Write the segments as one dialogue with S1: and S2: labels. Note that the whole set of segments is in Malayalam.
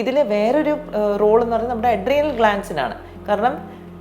S1: ഇതിൽ വേറൊരു റോൾ എന്ന് പറയുന്നത് നമ്മുടെ അഡ്രിയൽ ഗ്ലാൻസിനാണ് കാരണം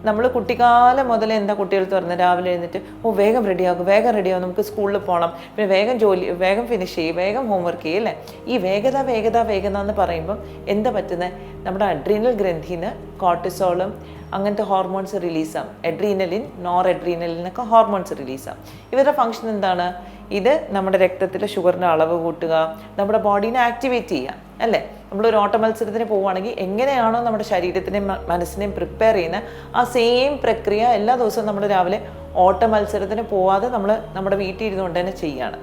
S1: നമ്മൾ കുട്ടിക്കാലം മുതലേ എന്താ കുട്ടികൾക്ക് പറഞ്ഞത് രാവിലെ എഴുന്നിട്ട് ഓ വേഗം റെഡിയാകും വേഗം റെഡിയാകും നമുക്ക് സ്കൂളിൽ പോകണം പിന്നെ വേഗം ജോലി വേഗം ഫിനിഷ് ചെയ്യും വേഗം ഹോംവർക്ക് ചെയ്യും അല്ലേ? ഈ വേഗത വേഗത വേഗത എന്ന് പറയുമ്പം എന്താ പറ്റുന്നത് നമ്മുടെ അഡ്രീനൽ ഗ്രന്ഥിന്ന് കോർട്ടിസോളും അങ്ങനത്തെ ഹോർമോൺസ് റിലീസാകും എഡ്രീനലിൻ നോർ എഡ്രീനലിനൊക്കെ ഹോർമോൺസ് റിലീസാകും ഇവരുടെ ഫങ്ഷൻ എന്താണ്? ഇത് നമ്മുടെ രക്തത്തിലെ ഷുഗറിന്റെ അളവ് കൂട്ടുക നമ്മുടെ ബോഡീനെ ആക്ടിവേറ്റ് ചെയ്യുക അല്ലേ? നമ്മളൊരു ഓട്ട മത്സരത്തിന് പോവുകയാണെങ്കിൽ എങ്ങനെയാണോ നമ്മുടെ ശരീരത്തിനെയും മനസ്സിനെയും പ്രിപ്പയർ ചെയ്യുന്ന ആ സെയിം പ്രക്രിയ എല്ലാ ദിവസവും നമ്മൾ രാവിലെ ഓട്ട മത്സരത്തിന് പോവാതെ നമ്മൾ നമ്മുടെ വീട്ടിൽ ഇരുന്നുകൊണ്ട് തന്നെ ചെയ്യുകയാണ്.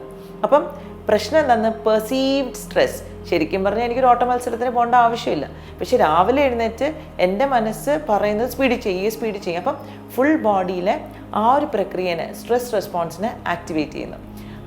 S1: അപ്പം പ്രശ്നം എന്താണ് പെർസീവ്ഡ് സ്ട്രെസ് ശരിക്കും പറഞ്ഞാൽ എനിക്കൊരു ഓട്ട മത്സരത്തിന് പോകേണ്ട ആവശ്യമില്ല. പക്ഷെ രാവിലെ എഴുന്നേറ്റ് എന്റെ മനസ്സ് പറയുന്നത് സ്പീഡ് ചെയ്യുക സ്പീഡ് ചെയ്യുക. അപ്പം ഫുൾ ബോഡിയിലെ ആ ഒരു പ്രക്രിയനെ സ്ട്രെസ് റെസ്പോൺസിനെ ആക്ടിവേറ്റ് ചെയ്യുന്നു.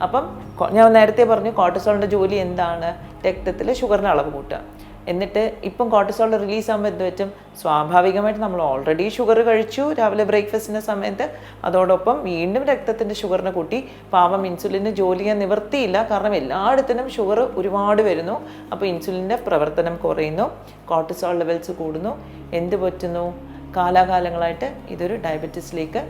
S1: അപ്പം ഞാൻ നേരത്തെ പറഞ്ഞു കോർട്ടിസോളിന്റെ ജോലി എന്താണ്? രക്തത്തിൽ ഷുഗറിന്റെ അളവ് കൂട്ടുക. എന്നിട്ട് ഇപ്പം കോർട്ടിസോൾ റിലീസ് ആകുമ്പോൾ എന്ത് പറ്റും? സ്വാഭാവികമായിട്ട് നമ്മൾ ഓൾറെഡി ഷുഗർ കഴിച്ചു രാവിലെ ബ്രേക്ക്ഫാസ്റ്റിന്റെ സമയത്ത്. അതോടൊപ്പം വീണ്ടും രക്തത്തിന്റെ ഷുഗറിനെ കൂട്ടി. പാവം ഇൻസുലിന് ജോലി ചെയ്യാൻ നിവർത്തിയില്ല കാരണം എല്ലായിടത്തിനും ഷുഗർ ഒരുപാട് വരുന്നു. അപ്പോൾ ഇൻസുലിന്റെ പ്രവർത്തനം കുറയുന്നു. കോർട്ടിസോൾ ലെവൽസ് കൂടുന്നു. എന്ത് പറ്റുന്നു? കാലാകാലങ്ങളായിട്ട് ഇതൊരു ഡയബറ്റീസിലേക്ക്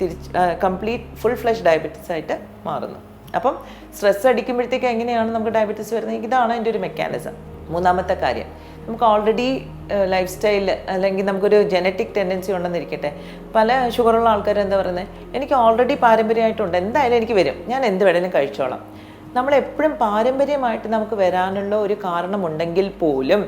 S1: തിരിച്ച് കംപ്ലീറ്റ് ഫുൾ ഫ്ലഷ് ഡയബറ്റിസ് ആയിട്ട് മാറുന്നു. അപ്പം സ്ട്രെസ് അടിക്കുമ്പോഴത്തേക്ക് എങ്ങനെയാണ് നമുക്ക് ഡയബറ്റീസ് വരുന്നത്? ഇതാണ് അതിന്റെ ഒരു മെക്കാനിസം മൂന്നാമത്തെ കാര്യം നമുക്ക് ഓൾറെഡി ലൈഫ് സ്റ്റൈൽ അല്ലെങ്കിൽ നമുക്കൊരു ജനറ്റിക് ടെൻഡൻസി ഉണ്ടെന്നിരിക്കട്ടെ. പല ഷുഗറുള്ള ആൾക്കാർ എന്താ പറയുന്നത് എനിക്ക് ഓൾറെഡി പാരമ്പര്യമായിട്ടുണ്ട് എന്തായാലും എനിക്ക് വരും. ഞാൻ എന്ത് വേണേലും കഴിച്ചോളാം. നമ്മളെപ്പോഴും പാരമ്പര്യമായിട്ട് നമുക്ക് വരാനുള്ള ഒരു കാരണമുണ്ടെങ്കിൽ പോലും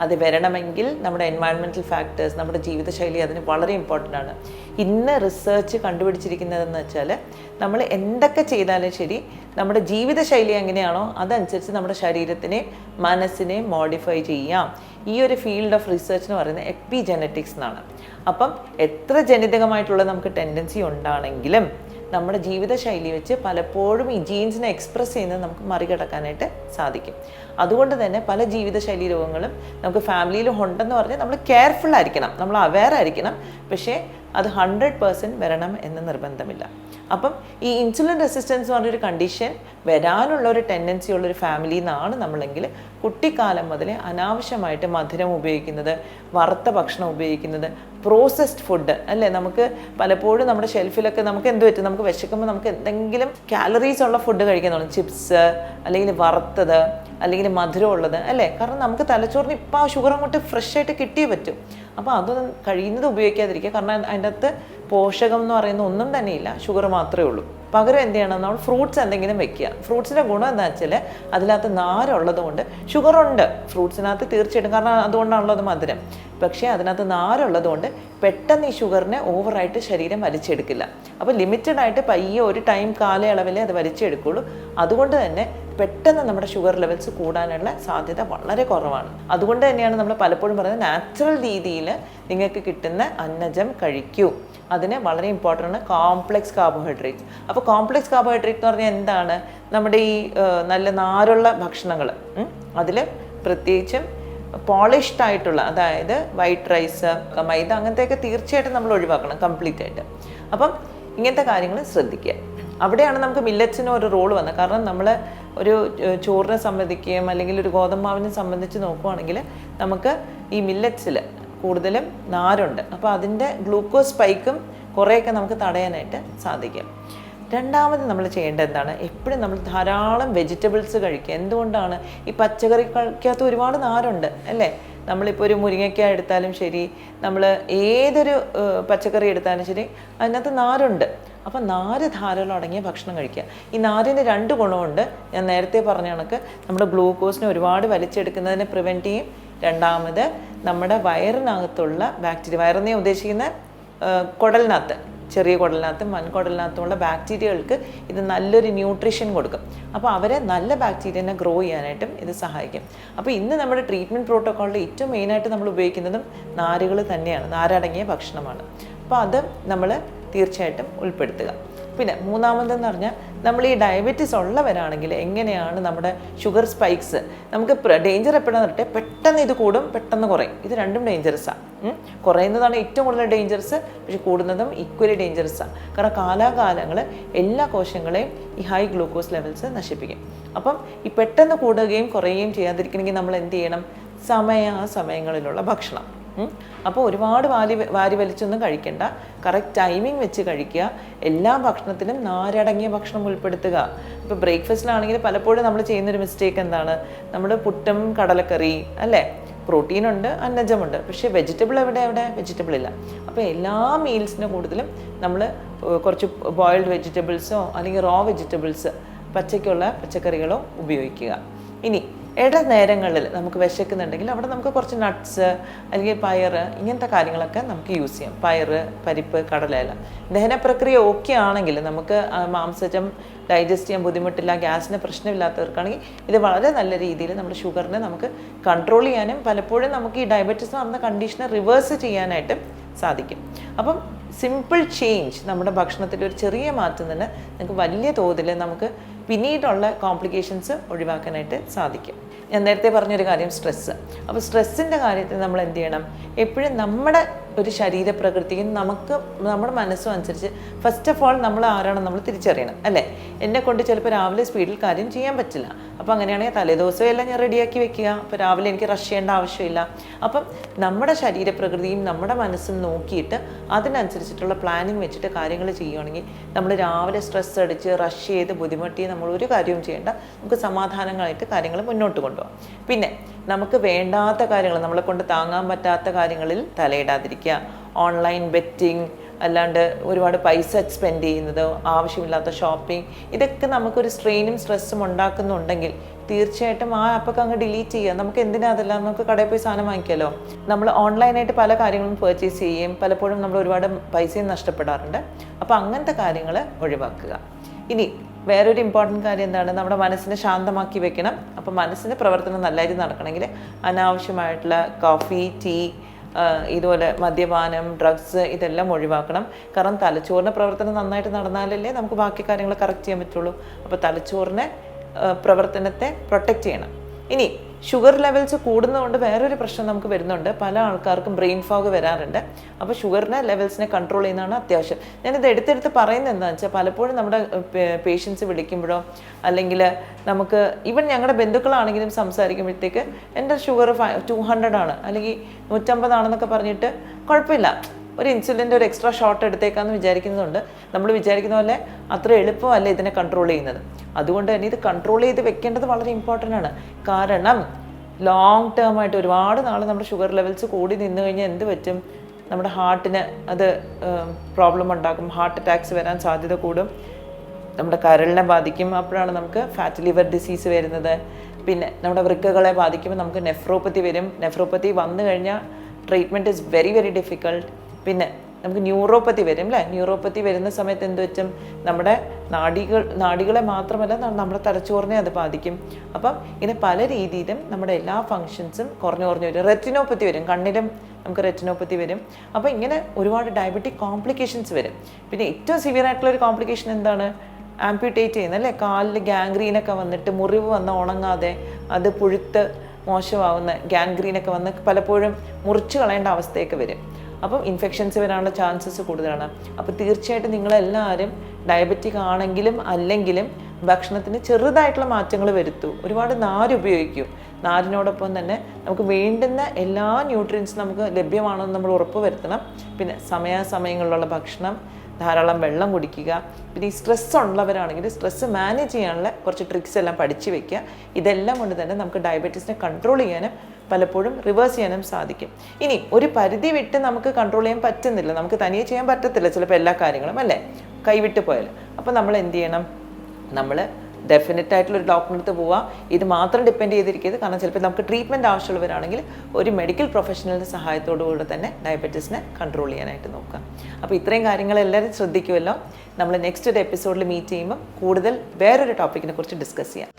S1: അത് വരണമെങ്കിൽ നമ്മുടെ എൻവയൺമെന്റൽ ഫാക്ടേഴ്സ് നമ്മുടെ ജീവിതശൈലി അതിന് വളരെ ഇമ്പോർട്ടന്റ് ആണ്. ഇന്ന് റിസർച്ച് കണ്ടുപിടിച്ചിരിക്കുന്നതെന്ന് വെച്ചാൽ നമ്മൾ എന്തൊക്കെ ചെയ്താലും ശരി നമ്മുടെ ജീവിതശൈലി എങ്ങനെയാണോ അതനുസരിച്ച് നമ്മുടെ ശരീരത്തിനെ മനസ്സിനെ മോഡിഫൈ ചെയ്യാം. ഈ ഒരു ഫീൽഡ് ഓഫ് റിസർച്ച് എന്ന് പറയുന്നത് എപ്പി ജനറ്റിക്സ് എന്നാണ്. അപ്പം എത്ര ജനിതകമായിട്ടുള്ള നമുക്ക് ടെൻഡൻസി ഉണ്ടാണെങ്കിലും നമ്മുടെ ജീവിതശൈലി വെച്ച് പലപ്പോഴും ഈ ജീൻസിനെ എക്സ്പ്രസ് ചെയ്യുന്നത് നമുക്ക് മറികടക്കാനായിട്ട് സാധിക്കും. അതുകൊണ്ട് തന്നെ പല ജീവിതശൈലി രോഗങ്ങളും നമുക്ക് ഫാമിലിയിൽ ഉണ്ടെന്ന് പറഞ്ഞാൽ നമ്മൾ കെയർഫുൾ ആയിരിക്കണം. നമ്മൾ അവെയർ ആയിരിക്കണം. പക്ഷേ അത് ഹൺഡ്രഡ് പേഴ്സന്റ് വരണം എന്ന് നിർബന്ധമില്ല. അപ്പം ഈ ഇൻസുലിൻ റെസിസ്റ്റൻസ് എന്ന് പറഞ്ഞൊരു കണ്ടീഷൻ വരാനുള്ള ഒരു ടെൻഡൻസി ഉള്ളൊരു ഫാമിലിയിൽ നിന്നാണ് നമ്മളെങ്കിൽ കുട്ടിക്കാലം മുതലേ അനാവശ്യമായിട്ട് മധുരം ഉപയോഗിക്കുന്നത് വറുത്ത ഭക്ഷണം ഉപയോഗിക്കുന്നത് പ്രോസസ്ഡ് ഫുഡ് അല്ലേ? നമുക്ക് പലപ്പോഴും നമ്മുടെ ഷെൽഫിലൊക്കെ നമുക്ക് എന്ത് പറ്റും? നമുക്ക് വിശക്കുമ്പോൾ നമുക്ക് എന്തെങ്കിലും കാലറീസ് ഉള്ള ഫുഡ് കഴിക്കുന്നുള്ളൂ ചിപ്സ് അല്ലെങ്കിൽ വറുത്തത് അല്ലെങ്കിൽ മധുരമുള്ളത് അല്ലേ? കാരണം നമുക്ക് തലച്ചോറിന് ഇപ്പോൾ ആ ഷുഗർ അങ്ങോട്ട് ഫ്രഷ് ആയിട്ട് കിട്ടിയേ പറ്റും. അപ്പോൾ അതൊന്നും കഴിയുന്നത് ഉപയോഗിക്കാതിരിക്കുക. കാരണം അതിന്റെ അകത്ത് പോഷകം എന്ന് പറയുന്ന ഒന്നും തന്നെ ഇല്ല. ഷുഗർ മാത്രമേ ഉള്ളൂ. പകരം എന്ത് ചെയ്യണം? നമ്മൾ ഫ്രൂട്ട്സ് എന്തെങ്കിലും വെക്കുക. ഫ്രൂട്ട്സിന്റെ ഗുണം എന്താ വെച്ചാൽ അതിനകത്ത് നാരുള്ളത് കൊണ്ട് ഷുഗർ ഉണ്ട്. ഫ്രൂട്ട്സിനകത്ത് തീർച്ചയായിട്ടും. കാരണം അതുകൊണ്ടാണല്ലോ അത് മധുരം. പക്ഷേ അതിനകത്ത് നാരുള്ളത് കൊണ്ട് പെട്ടെന്ന് ഈ ഷുഗറിനെ ഓവറായിട്ട് ശരീരം വലിച്ചെടുക്കില്ല. അപ്പോൾ ലിമിറ്റഡ് ആയിട്ട് പയ്യെ ഒരു ടൈം കാലയളവിലേ അത് വലിച്ചെടുക്കുള്ളൂ. അതുകൊണ്ട് തന്നെ പെട്ടെന്ന് നമ്മുടെ ഷുഗർ ലെവൽസ് കൂടാനുള്ള സാധ്യത വളരെ കുറവാണ്. അതുകൊണ്ട് തന്നെയാണ് നമ്മൾ പലപ്പോഴും പറയുന്നത് നാച്ചുറൽ രീതിയിൽ നിങ്ങൾക്ക് കിട്ടുന്ന അന്നജം കഴിക്കൂ. അതിന് വളരെ ഇമ്പോർട്ടന്റ് ആണ് കോംപ്ലെക്സ് കാർബോഹൈഡ്രേറ്റ് അപ്പോൾ കോംപ്ലെക്സ് കാർബോഹൈഡ്രേറ്റ് എന്ന് പറഞ്ഞാൽ എന്താണ്? നമ്മുടെ ഈ നല്ല നാരുള്ള ഭക്ഷണങ്ങൾ അതിൽ പ്രത്യേകിച്ചും പോളിഷ്ഡ് ആയിട്ടുള്ള അതായത് വൈറ്റ് റൈസ് മൈദ അങ്ങനത്തെയൊക്കെ തീർച്ചയായിട്ടും നമ്മൾ ഒഴിവാക്കണം കംപ്ലീറ്റ് ആയിട്ട്. അപ്പം ഇങ്ങനത്തെ കാര്യങ്ങൾ ശ്രദ്ധിക്കുക. അവിടെയാണ് നമുക്ക് മില്ലറ്റ്സിന് ഒരു റോൾ വന്നത്. കാരണം നമ്മൾ ഒരു ചോറിനെ സംബന്ധിക്കുകയും അല്ലെങ്കിൽ ഒരു ഗോതമ്പാവിനെ സംബന്ധിച്ച് നോക്കുവാണെങ്കിൽ നമുക്ക് ഈ മില്ലറ്റ്സിൽ കൂടുതലും നാരുണ്ട്. അപ്പോൾ അതിന്റെ ഗ്ലൂക്കോസ് സ്പൈക്കും കുറേയൊക്കെ നമുക്ക് തടയാനായിട്ട് സാധിക്കും. രണ്ടാമത് നമ്മൾ ചെയ്യേണ്ടത് എന്താണ്? എപ്പോഴും നമ്മൾ ധാരാളം വെജിറ്റബിൾസ് കഴിക്കുക. എന്തുകൊണ്ടാണ്? ഈ പച്ചക്കറി കഴിക്കാത്ത ഒരുപാട് നാരുണ്ട് അല്ലേ? നമ്മളിപ്പോൾ ഒരു മുരിങ്ങയ്ക്ക എടുത്താലും ശരി നമ്മൾ ഏതൊരു പച്ചക്കറി എടുത്താലും ശരി അതിനകത്ത് നാരുണ്ട്. അപ്പം നാര് ധാരാളം അടങ്ങിയ ഭക്ഷണം കഴിക്കുക. ഈ നാരിന് രണ്ട് ഗുണമുണ്ട്. ഞാൻ നേരത്തെ പറഞ്ഞ കണക്ക് നമ്മുടെ ഗ്ലൂക്കോസിനെ ഒരുപാട് വലിച്ചെടുക്കുന്നതിനെ പ്രിവെന്റ് ചെയ്യും. രണ്ടാമത് നമ്മുടെ വയറിനകത്തുള്ള ബാക്ടീരിയ വയറിനെ ഉദ്ദേശിക്കുന്ന? കുടലിനകത്ത് ചെറിയ കുടലിനകത്തും വൻകുടലിനകത്തുമുള്ള ബാക്ടീരിയകൾക്ക് ഇത് നല്ലൊരു ന്യൂട്രീഷൻ കൊടുക്കും. അപ്പോൾ അവരെ നല്ല ബാക്ടീരിയനെ ഗ്രോ ചെയ്യാനായിട്ടും ഇത് സഹായിക്കും. അപ്പോൾ ഇന്ന് നമ്മുടെ ട്രീറ്റ്മെന്റ് പ്രോട്ടോക്കോളിൽ ഏറ്റവും മെയിനായിട്ട് നമ്മൾ ഉപയോഗിക്കുന്നതും നാരുകൾ തന്നെയാണ്. നാരടങ്ങിയ ഭക്ഷണമാണ്. അപ്പോൾ അത് നമ്മൾ തീർച്ചയായിട്ടും ഉൾപ്പെടുത്തുക. പിന്നെ മൂന്നാമതെന്ന് പറഞ്ഞാൽ നമ്മൾ ഈ ഡയബറ്റീസ് ഉള്ളവരാണെങ്കിൽ എങ്ങനെയാണ് നമ്മുടെ ഷുഗർ സ്പൈക്സ് നമുക്ക് ഡേഞ്ചർ എപ്പോഴാന്ന് പറഞ്ഞിട്ട് പെട്ടെന്ന് ഇത് കൂടും പെട്ടെന്ന് കുറയും. ഇത് രണ്ടും ഡേഞ്ചറസാണ് കുറയുന്നതാണ് ഏറ്റവും കൂടുതൽ ഡേഞ്ചറസ് പക്ഷെ കൂടുന്നതും ഈക്വലി ഡേഞ്ചറസാണ് കാരണം കാലാകാലങ്ങൾ എല്ലാ കോശങ്ങളെയും ഈ ഹൈ ഗ്ലൂക്കോസ് ലെവൽസ് നശിപ്പിക്കും. അപ്പം ഈ പെട്ടെന്ന് കൂടുകയും കുറയുകയും ചെയ്യാതിരിക്കണമെങ്കിൽ നമ്മൾ എന്ത് ചെയ്യണം? സമയാസമയങ്ങളിലുള്ള ഭക്ഷണം. അപ്പോൾ ഒരുപാട് വാരി വാരി വലിച്ചൊന്നും കഴിക്കണ്ട. കറക്റ്റ് ടൈമിംഗ് വെച്ച് കഴിക്കുക. എല്ലാ ഭക്ഷണത്തിലും നാരടങ്ങിയ ഭക്ഷണം ഉൾപ്പെടുത്തുക. ഇപ്പോൾ ബ്രേക്ക്ഫാസ്റ്റിലാണെങ്കിൽ പലപ്പോഴും നമ്മൾ ചെയ്യുന്നൊരു മിസ്റ്റേക്ക് എന്താണ്? നമ്മൾ പുട്ടും കടലക്കറി അല്ലേ? പ്രോട്ടീൻ ഉണ്ട് അന്നജമുണ്ട് പക്ഷേ വെജിറ്റബിൾ എവിടെ? എവിടെ വെജിറ്റബിൾ ഇല്ല. അപ്പോൾ എല്ലാ മീൽസിന് കൂടുതലും നമ്മൾ കുറച്ച് ബോയിൽഡ് വെജിറ്റബിൾസോ അല്ലെങ്കിൽ റോ വെജിറ്റബിൾസ് പച്ചയ്ക്കുള്ള പച്ചക്കറികളോ ഉപയോഗിക്കുക. ഇനി ഇട നേരങ്ങളിൽ നമുക്ക് വിശക്കുന്നുണ്ടെങ്കിൽ അവിടെ നമുക്ക് കുറച്ച് നട്ട്സ് അല്ലെങ്കിൽ പയർ ഇങ്ങനത്തെ കാര്യങ്ങളൊക്കെ നമുക്ക് യൂസ് ചെയ്യാം. പയർ പരിപ്പ് കടലയില ദഹന പ്രക്രിയ ഓക്കെ ആണെങ്കിൽ നമുക്ക് മാംസജം ഡൈജസ്റ്റ് ചെയ്യാൻ ബുദ്ധിമുട്ടില്ല ഗ്യാസിന് പ്രശ്നമില്ലാത്തവർക്കാണെങ്കിൽ ഇത് വളരെ നല്ല രീതിയിൽ നമ്മുടെ ഷുഗറിനെ നമുക്ക് കൺട്രോൾ ചെയ്യാനും പലപ്പോഴും നമുക്ക് ഈ ഡയബറ്റീസ് വന്ന കണ്ടീഷനെ റിവേഴ്സ് ചെയ്യാനായിട്ട് സാധിക്കും. അപ്പം സിമ്പിൾ ചേഞ്ച് നമ്മുടെ ഭക്ഷണത്തിൽ ഒരു ചെറിയ മാറ്റം തന്നെ നമുക്ക് വലിയ തോതിൽ നമുക്ക് പിന്നീടുള്ള കോംപ്ലിക്കേഷൻസ് ഒഴിവാക്കാനായിട്ട് സാധിക്കും. ഞാൻ നേരത്തെ പറഞ്ഞൊരു കാര്യം സ്ട്രെസ്സ് അപ്പോൾ സ്ട്രെസ്സിന്റെ കാര്യത്തിൽ നമ്മൾ എന്ത് ചെയ്യണം? എപ്പോഴും നമ്മുടെ ഒരു ശരീരപ്രകൃതിയും നമുക്ക് നമ്മുടെ മനസ്സും അനുസരിച്ച് ഫസ്റ്റ് ഓഫ് ഓൾ നമ്മൾ ആരാണെന്ന് നമ്മൾ തിരിച്ചറിയണം അല്ലേ? എന്നെ കൊണ്ട് ചിലപ്പോൾ രാവിലെ സ്പീഡിൽ കാര്യം ചെയ്യാൻ പറ്റില്ല. അപ്പോൾ അങ്ങനെയാണെങ്കിൽ തലേദിവസം എല്ലാം ഞാൻ റെഡിയാക്കി വെക്കുക. അപ്പോൾ രാവിലെ എനിക്ക് റഷ് ചെയ്യേണ്ട ആവശ്യമില്ല. അപ്പം നമ്മുടെ ശരീരപ്രകൃതിയും നമ്മുടെ മനസ്സും നോക്കിയിട്ട് അതിനനുസരിച്ചിട്ടുള്ള പ്ലാനിങ് വെച്ചിട്ട് കാര്യങ്ങൾ ചെയ്യുകയാണെങ്കിൽ നമ്മൾ രാവിലെ സ്ട്രെസ് അടിച്ച് റഷ് ചെയ്ത് ബുദ്ധിമുട്ടി നമ്മൾ ഒരു കാര്യവും ചെയ്യേണ്ട. നമുക്ക് സമാധാനങ്ങളായിട്ട് കാര്യങ്ങൾ മുന്നോട്ട് കൊണ്ടുപോകാം. പിന്നെ നമുക്ക് വേണ്ടാത്ത കാര്യങ്ങൾ നമ്മളെ കൊണ്ട് താങ്ങാൻ പറ്റാത്ത കാര്യങ്ങളിൽ തലയിടാതിരിക്കുക. ഓൺലൈൻ ബെറ്റിംഗ് അല്ലാണ്ട് ഒരുപാട് പൈസ സ്പെൻഡ് ചെയ്യുന്നത് ആവശ്യമില്ലാത്ത ഷോപ്പിംഗ് ഇതൊക്കെ നമുക്കൊരു സ്ട്രെയിനും സ്ട്രെസ്സും ഉണ്ടാക്കുന്നുണ്ടെങ്കിൽ തീർച്ചയായിട്ടും ആ ആപ്പൊക്കെ അങ്ങ് ഡിലീറ്റ് ചെയ്യുക. നമുക്ക് എന്തിനാ അതെല്ലാം? നമുക്ക് കടയിൽ പോയി സാധനം വാങ്ങിക്കാമല്ലോ നമ്മൾ ഓൺലൈനായിട്ട് പല കാര്യങ്ങളും പർച്ചേസ് ചെയ്യും പലപ്പോഴും നമ്മൾ ഒരുപാട് പൈസയും നഷ്ടപ്പെടാറുണ്ട്. അപ്പോൾ അങ്ങനത്തെ കാര്യങ്ങൾ ഒഴിവാക്കുക. ഇനി വേറൊരു ഇമ്പോർട്ടന്റ് കാര്യം എന്താണ്? നമ്മുടെ മനസ്സിനെ ശാന്തമാക്കി വെക്കണം. അപ്പോൾ മനസ്സിന്റെ പ്രവർത്തനം നല്ലതായിട്ട് നടക്കണമെങ്കിൽ അനാവശ്യമായിട്ടുള്ള കോഫി ടീ ഇതുപോലെ മദ്യപാനം ഡ്രഗ്സ് ഇതെല്ലാം ഒഴിവാക്കണം. കാരണം തലച്ചോറിന്റെ പ്രവർത്തനം നന്നായിട്ട് നടന്നാലല്ലേ നമുക്ക് ബാക്കി കാര്യങ്ങൾ കറക്റ്റ് ചെയ്യാൻ പറ്റുള്ളൂ. അപ്പോൾ തലച്ചോറിനെ പ്രവർത്തനത്തെ പ്രൊട്ടക്റ്റ് ചെയ്യണം. ഇനി ഷുഗർ ലെവൽസ് കൂടുന്നതുകൊണ്ട് വേറൊരു പ്രശ്നം നമുക്ക് വരുന്നുണ്ട്. പല ആൾക്കാർക്കും ബ്രെയിൻ ഫോഗ് വരാറുണ്ട്. അപ്പോൾ ഷുഗറിനെ ലെവൽസിനെ കൺട്രോൾ ചെയ്യുന്നതാണ് അത്യാവശ്യം. ഞാനിത് എടുത്തെടുത്ത് പറയുന്നത് എന്താണെന്ന് വെച്ചാൽ പലപ്പോഴും നമ്മുടെ പേഷ്യൻസ് വിളിക്കുമ്പോഴോ അല്ലെങ്കിൽ നമുക്ക് ഈവൻ ഞങ്ങളുടെ ബന്ധുക്കളാണെങ്കിലും സംസാരിക്കുമ്പോഴത്തേക്ക് എന്റെ ഷുഗർ ഫൈ ടു ഹൺഡ്രഡ് ആണ്. അല്ലെങ്കിൽ നൂറ്റമ്പതാണെന്നൊക്കെ പറഞ്ഞിട്ട് കുഴപ്പമില്ല. ഒരു ഇൻസുലിന്റെ ഒരു എക്സ്ട്രാ ഷോട്ട് എടുത്തേക്കാന്ന് വിചാരിക്കുന്നതുകൊണ്ട് നമ്മൾ വിചാരിക്കുന്ന പോലെ അത്ര എളുപ്പമല്ല ഇതിനെ കൺട്രോൾ ചെയ്യുന്നത്. അതുകൊണ്ട് തന്നെ ഇത് കൺട്രോൾ ചെയ്ത് വെക്കേണ്ടത് വളരെ ഇമ്പോർട്ടന്റ് ആണ്. കാരണം ലോങ് ടേം ആയിട്ട് ഒരുപാട് നാൾ നമ്മുടെ ഷുഗർ ലെവൽസ് കൂടി നിന്ന് കഴിഞ്ഞാൽ എന്ത് പറ്റും? നമ്മുടെ ഹാർട്ടിന് അത് പ്രോബ്ലം ഉണ്ടാക്കും. ഹാർട്ട് അറ്റാക്സ് വരാൻ സാധ്യത കൂടും. നമ്മുടെ കരളിനെ ബാധിക്കും. അപ്പോഴാണ് നമുക്ക് ഫാറ്റ് ലിവർ ഡിസീസ് വരുന്നത്. പിന്നെ നമ്മുടെ വൃക്കകളെ ബാധിക്കുമ്പോൾ നമുക്ക് നെഫ്രോപ്പത്തി വരും. നെഫ്രോപ്പത്തി വന്നു കഴിഞ്ഞാൽ treatment is very very difficult പിന്നെ നമുക്ക് ന്യൂറോപ്പത്തി വരും അല്ലേ ന്യൂറോപ്പത്തി വരുന്ന സമയത്ത് എന്ത് വെച്ചും നമ്മുടെ നാടികൾ നാടികളെ മാത്രമല്ല നമ്മുടെ തലച്ചോറിനെ അത് ബാധിക്കും. അപ്പം ഇങ്ങനെ പല രീതിയിലും നമ്മുടെ എല്ലാ ഫങ്ഷൻസും കുറഞ്ഞു കുറഞ്ഞു വരും. റെറ്റിനോപ്പത്തി വരും കണ്ണിലും നമുക്ക് റെറ്റിനോപ്പത്തി വരും. അപ്പോൾ ഇങ്ങനെ ഒരുപാട് ഡയബറ്റിക് കോംപ്ലിക്കേഷൻസ് വരും. പിന്നെ ഏറ്റവും സിവിയർ ആയിട്ടുള്ള ഒരു കോംപ്ലിക്കേഷൻ എന്താണ്? ആംപ്യൂട്ടേറ്റ് ചെയ്യുന്നത് അല്ലേ കാലിൽ ഗാംഗ്രീനൊക്കെ വന്നിട്ട് മുറിവ് വന്ന് ഉണങ്ങാതെ അത് പുഴുത്ത് മോശമാവുന്ന ഗാൻഗ്രീനൊക്കെ വന്ന് പലപ്പോഴും മുറിച്ച് കളയേണ്ട അവസ്ഥയൊക്കെ വരും. അപ്പം ഇൻഫെക്ഷൻസ് വരാനുള്ള ചാൻസസ് കൂടുതലാണ്. അപ്പോൾ തീർച്ചയായിട്ടും നിങ്ങളെല്ലാവരും ഡയബറ്റിക് ആണെങ്കിലും അല്ലെങ്കിലും ഭക്ഷണത്തിന് ചെറുതായിട്ടുള്ള മാറ്റങ്ങൾ വരുത്തൂ. ഒരുപാട് നാര് ഉപയോഗിക്കൂ. നാരിനോടൊപ്പം തന്നെ നമുക്ക് വേണ്ടുന്ന എല്ലാ ന്യൂട്രിയൻസും നമുക്ക് ലഭ്യമാണെന്ന് നമ്മൾ ഉറപ്പ് വരുത്തണം. പിന്നെ സമയാസമയങ്ങളിലുള്ള ഭക്ഷണം ധാരാളം വെള്ളം കുടിക്കുക. പിന്നെ ഈ സ്ട്രെസ് ഉള്ളവരാണെങ്കിൽ സ്ട്രെസ് മാനേജ് ചെയ്യാനുള്ള കുറച്ച് ട്രിക്സ് എല്ലാം പഠിച്ചു വെക്കുക. ഇതെല്ലാം കൊണ്ട് തന്നെ നമുക്ക് ഡയബറ്റീസിനെ കൺട്രോൾ ചെയ്യാനും പലപ്പോഴും റിവേഴ്സ് ചെയ്യാനും സാധിക്കും. ഇനി ഒരു പരിധി വിട്ട് നമുക്ക് കൺട്രോൾ ചെയ്യാൻ പറ്റുന്നില്ല. നമുക്ക് തനിയെ ചെയ്യാൻ പറ്റത്തില്ല ചിലപ്പോൾ എല്ലാ കാര്യങ്ങളും അല്ലേ? കൈവിട്ട് പോയാൽ. അപ്പോൾ നമ്മൾ എന്ത് ചെയ്യണം? നമ്മൾ ഡെഫിനറ്റ് ആയിട്ടുള്ള ഒരു ഡോക്ടറിന്റെ അടുത്ത് പോവുക ഇത് മാത്രം ഡിപ്പെൻഡ് ചെയ്തിരിക്കരുത്. കാരണം ചിലപ്പോൾ നമുക്ക് ട്രീറ്റ്മെന്റ് ആവശ്യമുള്ളവരാണെങ്കിൽ ഒരു മെഡിക്കൽ പ്രൊഫഷണലിന്റെ സഹായത്തോടു കൂടെ തന്നെ ഡയബറ്റീസിനെ കൺട്രോൾ ചെയ്യാനായിട്ട് നോക്കാം അപ്പോൾ ഇത്രയും കാര്യങ്ങൾ എല്ലാവരും ശ്രദ്ധിക്കുമല്ലോ. നമ്മൾ നെക്സ്റ്റ് ഒരു എപ്പിസോഡിൽ മീറ്റ് ചെയ്യുമ്പോൾ കൂടുതൽ വേറൊരു ടോപ്പിക്കിനെ കുറിച്ച് ഡിസ്കസ് ചെയ്യാം.